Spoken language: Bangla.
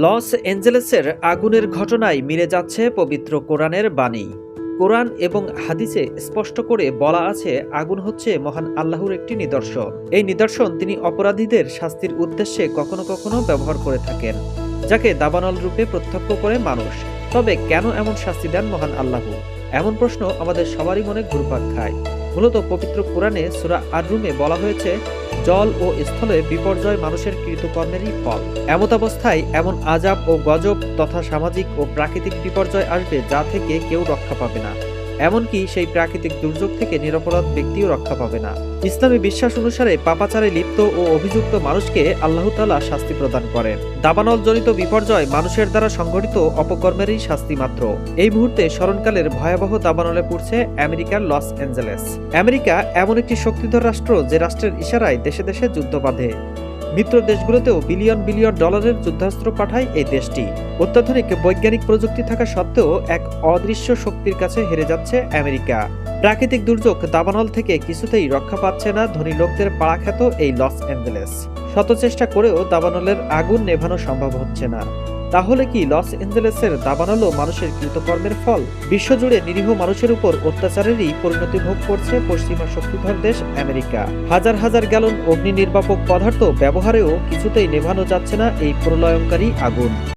লস এঞ্জেলেসের আগুনের ঘটনায় মিলে যাচ্ছে পবিত্র কোরআনের বাণী। কোরআন এবং হাদিসে স্পষ্ট করে বলা আছে, আগুন হচ্ছে মহান আল্লাহর একটি নিদর্শন। এই নিদর্শন তিনি অপরাধীদের শাস্তির উদ্দেশ্যে কখনো কখনো ব্যবহার করে থাকেন, যাকে দাবানল রূপে প্রত্যক্ষ করে মানুষ। তবে কেন এমন শাস্তি দেন মহান আল্লাহ? এমন প্রশ্ন আমাদের সবারই মনে ঘুরপাক খায়। মূলত পবিত্র কোরআনে সুরা আর রুমে বলা হয়েছে জল ও স্থলে বিপর্যয় মানুষের কৃতকর্মেরই ফল। এমতাবস্থায় এমন আজাব ও গজব তথা সামাজিক ও প্রাকৃতিক বিপর্যয় আসবে যা থেকে কেউ রক্ষা পাবে না। এমনকি সেই প্রাকৃতিক দুর্যোগ থেকে নিরপরাধ ব্যক্তিও রক্ষা পাবে না। ইসলামী বিশ্বাস অনুসারে পাপাচারে লিপ্ত ও অভিযুক্ত মানুষকে আল্লাহ তাআলা শাস্তি প্রদান করেন। দাবানল জনিত বিপর্যয় মানুষের দ্বারা সংঘটিত অপকর্মেরই শাস্তি মাত্র। এই মুহূর্তে স্মরণকালের ভয়াবহ দাবানলে পড়ছে আমেরিকার লস অ্যাঞ্জেলেস। আমেরিকা এমন একটি শক্তিধর রাষ্ট্র যে রাষ্ট্রের ইশারায় দেশে দেশে যুদ্ধ বাঁধে। মিত্র দেশগুলোতেও বিলিয়ন বিলিয়ন ডলারের যুদ্ধাস্ত্র পাঠায় এই দেশটি। অত্যাধুনিক বৈজ্ঞানিক প্রযুক্তি থাকা সত্ত্বেও এক অদৃশ্য শক্তির কাছে হেরে যাচ্ছে আমেরিকা। প্রাকৃতিক দুর্যোগ দাবানল থেকে কিছুতেই রক্ষা পাচ্ছে না ধনী লোকদের পাড়াখ্যাত এই লস অ্যাঞ্জেলেস। শত চেষ্টা করেও দাবানলের আগুন নেভানো সম্ভব হচ্ছে না। তাহলে কি লস অ্যাঞ্জেলেসের দাবানলো মানুষের কৃতকর্মের ফল? বিশ্বজুড়ে নিরীহ মানুষের উপর অত্যাচারেরই পরিণতি ভোগ করছে পশ্চিমা শক্তিধর দেশ আমেরিকা। হাজার হাজার গ্যালন অগ্নি নির্বাপক পদার্থ ব্যবহারেও কিছুতেই নেভানো যাচ্ছে না এই প্রলয়ঙ্কারী আগুন।